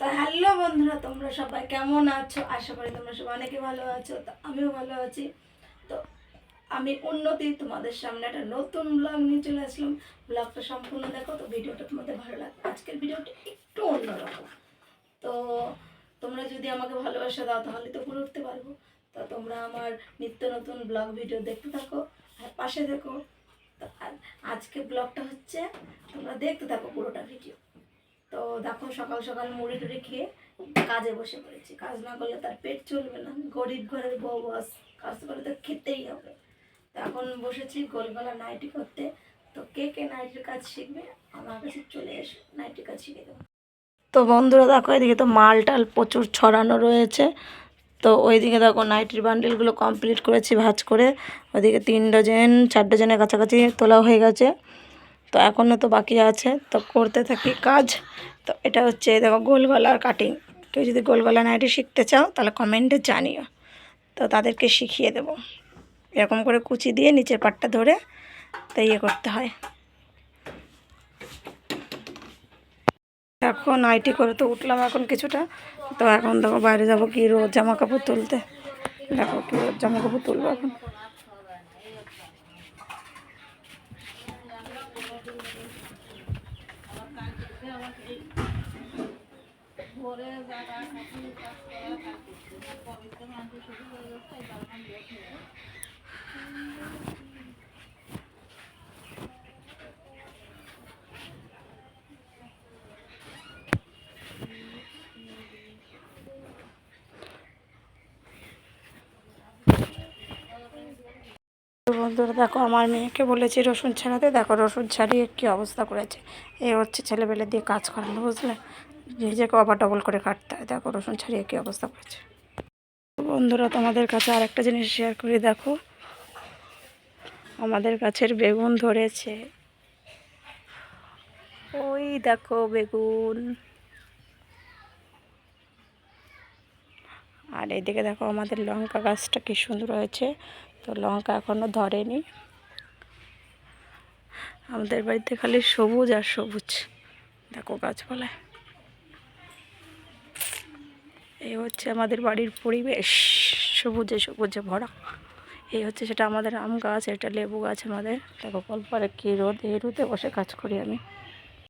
তো হ্যালো বন্ধুরা, তোমরা সবাই কেমন আছো? আশা করি তোমরা সবাই অনেকে ভালো আছো, তো আমিও ভালো আছি। তো আমি উন্নতি তোমাদের সামনে একটা নতুন ব্লগ নিয়ে চলে আসলাম। ব্লগটা সম্পূর্ণ দেখো, তো ভিডিওটা তোমাদের ভালো লাগবে আজকের ভিডিওটা একটু অন্যরকম। তো তোমরা যদি আমাকে ভালোবাসা, দাও, তাহলে তো পুরো উঠতে পারব। তো তোমরা আমার নিত্য নতুন ব্লগ ভিডিও দেখতে থাকো আর পাশে দেখো। আজকে ব্লগটা হচ্ছে, তোমরা দেখতে থাকো পুরোটা ভিডিও তো দেখো সকাল সকাল মুড়ি টুড়ি খেয়ে কাজে বসে পড়েছি। কাজ না করলে তার পেট চলবে না। গরিব ঘরের বউ বাস কাজ করে তো খেতেই হবে। তো এখন বসেছি গোলগলা নাইটি করতে। তো কে কে নাইটির কাজ শিখবে? আমার কাছে চলে এসে নাইটির কাজ শিখে দেবো। তো বন্ধুরা দেখো, এদিকে তো মাল টাল প্রচুর ছড়ানো রয়েছে। তো ওইদিকে দেখো নাইটির বান্ডেলগুলো কমপ্লিট করেছি ভাঁজ করে। ওইদিকে তিন ডজন চার ডজনের কাছাকাছি তোলা হয়ে গেছে। তো এখনও তো বাকি আছে। তো করতে থাকি কাজ। তো এটা হচ্ছে দেখো গোল গলার কাটিং কেউ যদি গোল গলা নাইটি শিখতে চাও, তাহলে কমেন্টে জানিও। তো তাদেরকে শিখিয়ে দেবো। এরকম করে কুচি দিয়ে নিচের পাটটা ধরে তো ইয়ে করতে হয়। এখন আইটি করে তো উঠলাম এখন কিছুটা। তো এখন দেখো বাইরে যাব কি রোদ জামা কাপড় তুলতে। দেখো কি রোদ জামা কাপড় তুলবো এখন। তো বন্ধুরা, দেখো আমার মেয়েকে বলেছি রসুন ছাড়াতে, দেখো রসুন ছাড়িয়ে কী অবস্থা করেছে। এ হচ্ছে ছেলেবেলে দিয়ে কাজ করানো, বুঝলে? নিজেকে আবার ডবল করে কাটতে হয়। দেখো, রসুন ছাড়িয়ে কী অবস্থা করেছে। বন্ধুরা, তোমাদের কাছে আর একটা জিনিস শেয়ার করি, দেখো। আমাদের গাছের বেগুন ধরেছে। ওই দেখো বেগুন। আর এদিকে দেখো, আমাদের লঙ্কা গাছটা কি সুন্দর হয়েছে। তো লঙ্কা এখনও ধরেনি। আমাদের বাড়িতে খালি সবুজ আর সবুজ। দেখো গাছপালায়। এই হচ্ছে আমাদের বাড়ির পরিবেশ। সবুজে সবুজে ভরা। এই হচ্ছে সেটা আমাদের আম গাছ, এটা লেবু গাছ আমাদের। দেখো কল্পারে কী রোদ, এই রোদে বসে কাজ করি আমি।